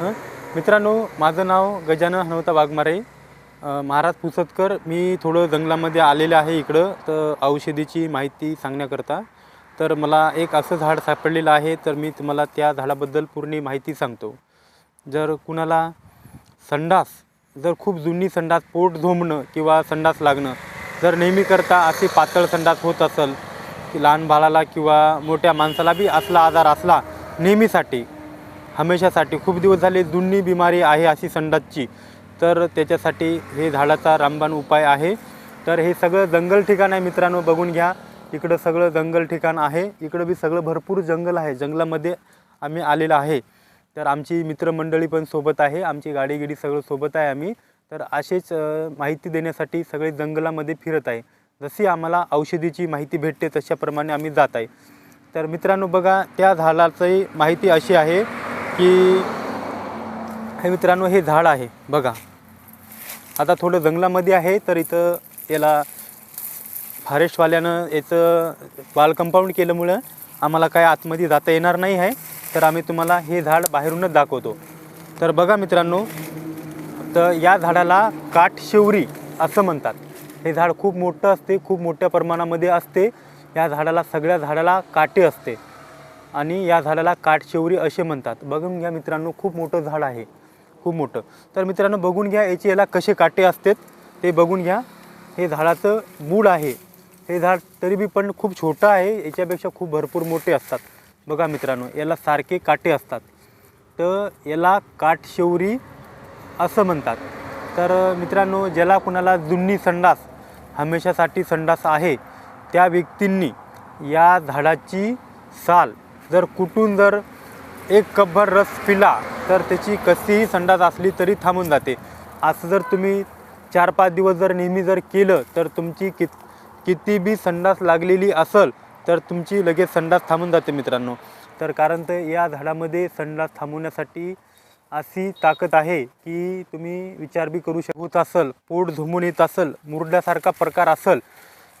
हं? मित्रांनो माझं नाव गजानन हनुमता वाघमारे. महाराज पुसतकर. मी थोडं जंगलामध्ये आलेलं आहे इकडं तर औषधीची माहिती सांगण्याकरता. तर मला एक असं झाड सापडलेलं आहे तर मी तुम्हाला त्या झाडाबद्दल पूर्ण माहिती सांगतो. जर कुणाला संडास जर खूप जुनी संडास पोट झोंबणं किंवा संडास लागणं जर नेहमी करता अशी पातळ संडास होत असेल की लहान बाळाला किंवा मोठ्या माणसाला बी असला आजार असला नेहमीसाठी हमेशासाठी खूप दिवस झाले जुनी बिमारी आहे अशी संडासची. तर त्याच्यासाठी हे झाडाचा रामबाण उपाय आहे. तर हे सगळं जंगल ठिकाण आहे मित्रांनो बघून घ्या. इकडं सगळं जंगल ठिकाण आहे. इकडं बी सगळं भरपूर जंगल आहे. जंगलामध्ये आम्ही आलेलो आहे. तर आमची मित्रमंडळी पण सोबत आहे. आमची गाडी गिडी सगळं सोबत आहे आम्ही. तर असेच माहिती देण्यासाठी सगळे जंगलामध्ये फिरत आहे. जशी आम्हाला औषधीची माहिती भेटते तशाप्रमाणे आम्ही जात आहे. तर मित्रांनो बघा त्या झाडाची माहिती अशी आहे. की हे मित्रांनो हे झाड आहे बघा. आता थोडं जंगलामध्ये आहे तर इथं याला फॉरेस्टवाल्यानं याचं वाल कंपाऊंड केल्यामुळं आम्हाला काय आतमध्ये जाता येणार नाही आहे. तर आम्ही तुम्हाला हे झाड बाहेरूनच दाखवतो. तर बघा मित्रांनो तर या झाडाला काठशिवरी असं म्हणतात. हे झाड खूप मोठं असते खूप मोठ्या प्रमाणामध्ये असते. या झाडाला सगळ्या झाडाला काटे असते. आणि या झाडाला काठशिवरी असे म्हणतात. बघून घ्या मित्रांनो खूप मोठं झाड आहे. खूप मोठं. तर मित्रांनो बघून घ्या याचे याला कसे काटे असतात. ते बघून घ्या. हे झाडाचं मूळ आहे. हे झाड तरी बी पण खूप छोटं आहे. याच्यापेक्षा खूप भरपूर मोठे असतात. बघा मित्रांनो याला सारखे काटे असतात. तर याला काठशेवरी असं म्हणतात. तर मित्रांनो ज्याला कुणाला जुनी संडास हमेशासाठी संडास आहे त्या व्यक्तींनी या झाडाची साल जर कुठून जर एक कपभर रस पिला तर त्याची कशीही संडास असली तरी थांबून जाते. असं जर तुम्ही चार पाच दिवस जर नेहमी जर केलं तर तुमची कित किती बी संडास लागलेली असेल तर तुमची लगेच संडास थांबून जाते मित्रांनो. तर कारण तर या झाडामध्ये संडास थांबवण्यासाठी अशी ताकद आहे की तुम्ही विचार बी करू शकत असेल पोट झुमून येत असेल मुरड्यासारखा प्रकार असेल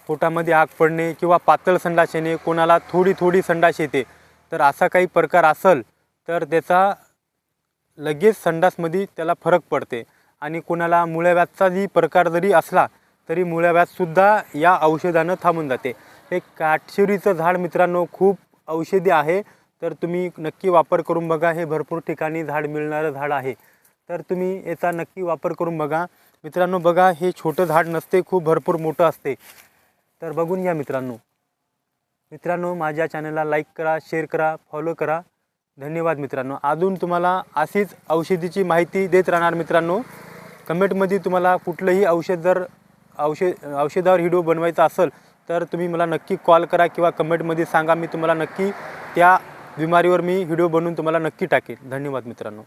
पोटामध्ये आग पडणे किंवा पातळ संडास येणे कोणाला थोडी थोडी संडास येते तर असा काही प्रकार असेल तर त्याचा लगेच संडासमध्ये त्याला फरक पडते. आणि कोणाला मुळ्याव्याधचा जी प्रकार जरी असला तरी मुळ्याव्याधसुद्धा या औषधानं थांबून जाते. हे काटशिरीचं झाड मित्रांनो खूप औषधी आहे. तर तुम्ही नक्की वापर करून बघा हे भरपूर ठिकाणी झाड मिळणारं झाड आहे. तर तुम्ही याचा नक्की वापर करून बघा. मित्रांनो बघा हे छोटं झाड नसते खूप भरपूर मोठं असते. तर बघून घ्या मित्रांनो. मित्रांनो माझ्या चॅनलला लाईक करा शेअर करा फॉलो करा. धन्यवाद मित्रांनो. अजून तुम्हाला अशीच औषधीची माहिती देत राहणार मित्रांनो. कमेंटमध्ये तुम्हाला कुठलंही औषध जर औषध औषधावर व्हिडिओ बनवायचा असेल तर तुम्ही मला नक्की कॉल करा किंवा कमेंटमध्ये सांगा. मी तुम्हाला नक्की त्या बिमारीवर मी व्हिडिओ बनवून तुम्हाला नक्की टाकेल. धन्यवाद मित्रांनो.